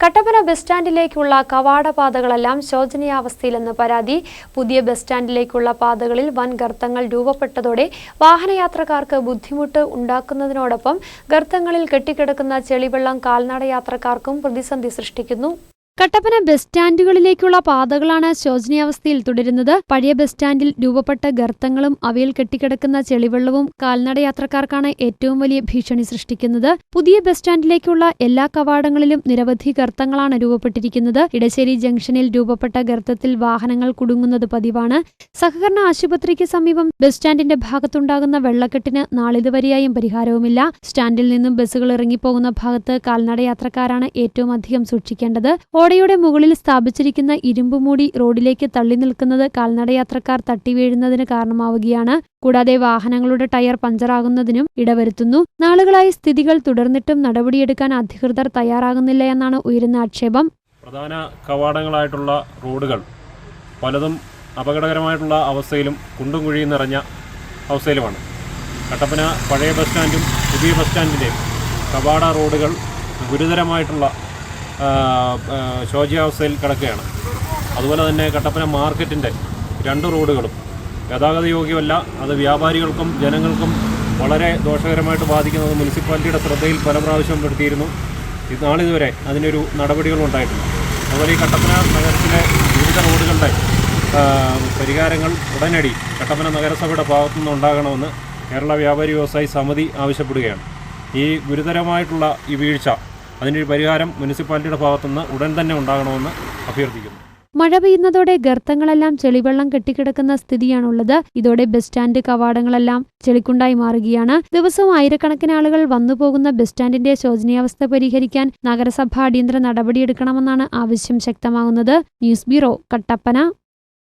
Kattappana bus സ്റ്റാൻഡിലേക്കുള്ള കവാടപാതകളെല്ലാം ശോചനീയാവസ്ഥയിലെന്ന് പരാതി പുതിയ bus സ്റ്റാൻഡിലേക്കുള്ള പാതകളിൽ വൻ ഗർത്തങ്ങൾ രൂപപ്പെട്ടതോടെ വാഹനയാത്രക്കാർക്ക് ബുദ്ധിമുട്ട് ഉണ്ടാക്കുന്നതിനോടൊപ്പം ഗർത്തങ്ങളിൽ കെട്ടിക്കിടക്കുന്ന ചെളിവെള്ളം കാൽനട യാത്രക്കാർക്കും പ്രതിസന്ധി സൃഷ്ടിക്കുന്നു. കട്ടപ്പന ബസ് സ്റ്റാൻഡുകളിലേക്കുള്ള പാതകളാണ് ശോചനീയാവസ്ഥയിൽ തുടരുന്നത്. പഴയ ബസ് സ്റ്റാൻഡിൽ രൂപപ്പെട്ട ഗർത്തങ്ങളും അവയിൽ കെട്ടിക്കിടക്കുന്ന ചെളിവെള്ളവും കാൽനട യാത്രക്കാർക്കാണ് ഏറ്റവും വലിയ ഭീഷണി സൃഷ്ടിക്കുന്നത്. പുതിയ ബസ് സ്റ്റാൻഡിലേക്കുള്ള എല്ലാ കവാടങ്ങളിലും നിരവധി ഗർത്തങ്ങളാണ് രൂപപ്പെട്ടിരിക്കുന്നത്. ഇടശ്ശേരി ജംഗ്ഷനിൽ രൂപപ്പെട്ട ഗർത്തത്തിൽ വാഹനങ്ങൾ കുടുങ്ങുന്നത് പതിവാണ്. സഹകരണ ആശുപത്രിക്ക് സമീപം ബസ് സ്റ്റാൻഡിന്റെ ഭാഗത്തുണ്ടാകുന്ന വെള്ളക്കെട്ടിന് നാളിതുവരെയായും പരിഹാരവുമില്ല. സ്റ്റാൻഡിൽ നിന്നും ബസ്സുകൾ ഇറങ്ങിപ്പോകുന്ന ഭാഗത്ത് കാൽനട യാത്രക്കാരാണ് ഏറ്റവും അധികം സൂക്ഷിക്കേണ്ടത്. ഓടയുടെ മുകളിൽ സ്ഥാപിച്ചിരിക്കുന്ന ഇരുമ്പുമൂടി റോഡിലേക്ക് തള്ളി നിൽക്കുന്നത് കാൽനടയാത്രക്കാർ തട്ടി വീഴുന്നതിന് കാരണമാവുകയാണ്. കൂടാതെ വാഹനങ്ങളുടെ ടയർ പഞ്ചറാകുന്നതിനും ഇടവരുത്തുന്നു. നാളുകളായി സ്ഥിതികൾ തുടർന്നിട്ടും നടപടിയെടുക്കാൻ അധികൃതർ തയ്യാറാകുന്നില്ല എന്നാണ് ഉയരുന്ന ആക്ഷേപം. പ്രധാന കവാടങ്ങളായിട്ടുള്ള റോഡുകൾ പലതും അപകടകരമായിട്ടുള്ള അവസ്ഥയിലും കുണ്ടും കുഴിയും നിറഞ്ഞ അവസ്ഥയിലുമാണ്. കട്ടപ്പന പഴയ ബസ് സ്റ്റാൻഡും പുതിയ ബസ് സ്റ്റാൻഡിന്റെയും കവാട റോഡുകൾ ഗുരുതരമായിട്ടുള്ള ശോച്യാവസ്ഥയിൽ കിടക്കുകയാണ്. അതുപോലെ തന്നെ കട്ടപ്പന മാർക്കറ്റിന്റെ രണ്ട് റോഡുകളും. ഗതാഗത യോഗ്യമല്ല അത് വ്യാപാരികൾക്കും ജനങ്ങൾക്കും വളരെ ദോഷകരമായിട്ട് ബാധിക്കുന്നത് മുനിസിപ്പാലിറ്റിയുടെ ശ്രദ്ധയിൽ പല പ്രാവശ്യം പെടുത്തിയിരുന്നു. നാളിതുവരെ അതിനൊരു നടപടികളും ഉണ്ടായിട്ടില്ല. അതുപോലെ ഈ കട്ടപ്പന നഗരത്തിലെ വിവിധ റോഡുകളുടെ പരിഹാരങ്ങൾ ഉടനടി കട്ടപ്പന നഗരസഭയുടെ ഭാഗത്തുനിന്ന് ഉണ്ടാകണമെന്ന് കേരള വ്യാപാരി വ്യവസായി സമിതി ആവശ്യപ്പെടുകയാണ്. ഈ ഗുരുതരമായിട്ടുള്ള ഈ വീഴ്ച അതിനൊരു പരിഹാരം മുനിസിപ്പാലിറ്റിയുടെ ഭാഗത്തുനിന്ന് ഉടൻ തന്നെ ഉണ്ടാകണമെന്ന് അഭ്യർത്ഥിക്കുന്നു. മഴ പെയ്യുന്നതോടെ ഗർത്തങ്ങളെല്ലാം ചെളിവെള്ളം കെട്ടിക്കിടക്കുന്ന സ്ഥിതിയാണുള്ളത്. ഇതോടെ ബസ് സ്റ്റാൻഡ് കവാടങ്ങളെല്ലാം ചെളിക്കുണ്ടായി മാറുകയാണ്. ദിവസവും ആയിരക്കണക്കിന് ആളുകൾ വന്നുപോകുന്ന ബസ് സ്റ്റാൻഡിന്റെ ശോചനീയാവസ്ഥ പരിഹരിക്കാൻ നഗരസഭ അടിയന്തര നടപടിയെടുക്കണമെന്നാണ് ആവശ്യം ശക്തമാകുന്നത്. News bureau Kattappana.